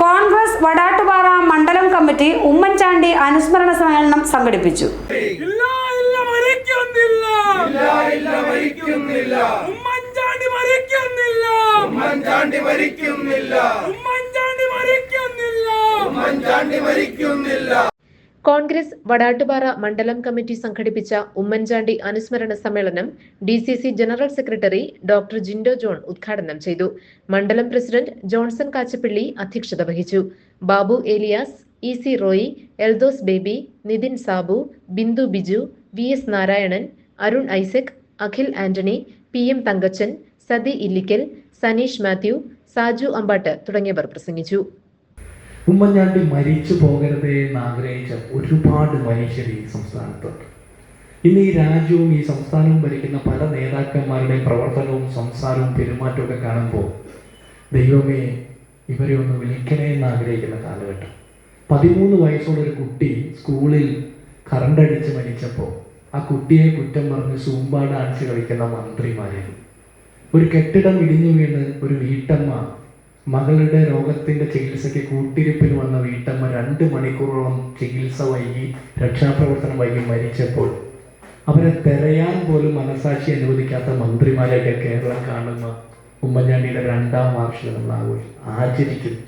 കോൺഗ്രസ് വടാട്ടുപാറ മണ്ഡലം കമ്മിറ്റി ഉമ്മൻചാണ്ടി അനുസ്മരണ സമ്മേളനം സംഘടിപ്പിച്ചു. ഇല്ല ഇല്ല മരിക്കുന്നില്ല. ഇല്ല ഇല്ല മരിക്കുന്നില്ല. ഉമ്മൻചാണ്ടി മരിക്കുന്നില്ല. ഉമ്മൻചാണ്ടി മരിക്കുന്നില്ല. കോൺഗ്രസ് വടാട്ടുപാറ മണ്ഡലം കമ്മിറ്റി സംഘടിപ്പിച്ച ഉമ്മൻചാണ്ടി അനുസ്മരണ സമ്മേളനം D C C general secretary doctor Jindo John ഉദ്ഘാടനം ചെയ്തു. മണ്ഡലം പ്രസിഡന്റ് ജോൺസൺ കാച്ചപ്പിള്ളി അധ്യക്ഷത വഹിച്ചു. Babu Eliyas E C Roy Eldhose Baby Nithin Sabu Bindu Biju V S Narayanan Arun Isaac Akhil Antony P M Thankachan Sathi Illikkal Saneesh Mathew Saju Ambatt തുടങ്ങിയവർ പ്രസംഗിച്ചു. ഉമ്മൻചാണ്ടി മരിച്ചു പോകരുതേ എന്ന് ആഗ്രഹിച്ച ഒരുപാട് മനുഷ്യർ ഈ സംസ്ഥാനത്തുണ്ട്. ഇന്ന് ഈ രാജ്യവും ഈ സംസ്ഥാനവും ഭരിക്കുന്ന പല നേതാക്കന്മാരുടെയും പ്രവർത്തനവും സംസാരവും പെരുമാറ്റവും ഒക്കെ കാണുമ്പോൾ ദൈവമേ ഇവരെ ഒന്ന് വിളിക്കണേ എന്ന് ആഗ്രഹിക്കുന്ന കാലഘട്ടം. പതിമൂന്ന് വയസ്സുള്ള ഒരു കുട്ടി സ്കൂളിൽ കറണ്ട് അടിച്ച് മരിച്ചപ്പോൾ ആ കുട്ടിയെ കുറ്റം പറഞ്ഞ് സൂമ്പാട് അടിച്ച് കളിക്കുന്ന മന്ത്രിമാരായിരുന്നു. ഒരു കെട്ടിടം ഇടിഞ്ഞു വീണ് ഒരു വീട്ടമ്മ മകളുടെ രോഗത്തിന്റെ ചികിത്സയ്ക്ക് കൂട്ടിരിപ്പിൽ വന്ന വീട്ടമ്മ രണ്ട് മണിക്കൂറോളം ചികിത്സ വൈകി രക്ഷാപ്രവർത്തനം വൈകി മരിച്ചപ്പോൾ അവരെ തെരയാൻ പോലും മനസാക്ഷി അനുവദിക്കാത്ത മന്ത്രിമാരെയൊക്കെ കേരളം കാണുന്ന ഉമ്മൻചാണ്ടിയുടെ രണ്ടാം വാർഷികം നമ്മൾ ആഘോഷം ആചരിക്കുന്നു.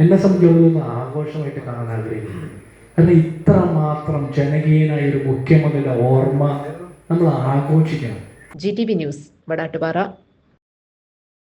എന്നെ സംബന്ധിച്ചിടത്തോളം ആഘോഷമായിട്ട് കാണാൻ ആഗ്രഹിക്കുന്നു. കാരണം ഇത്ര മാത്രം ജനകീയനായ ഒരു മുഖ്യമന്ത്രിയുടെ ഓർമ്മ നമ്മൾ ആഘോഷിക്കണം. G T V news Vadattupara.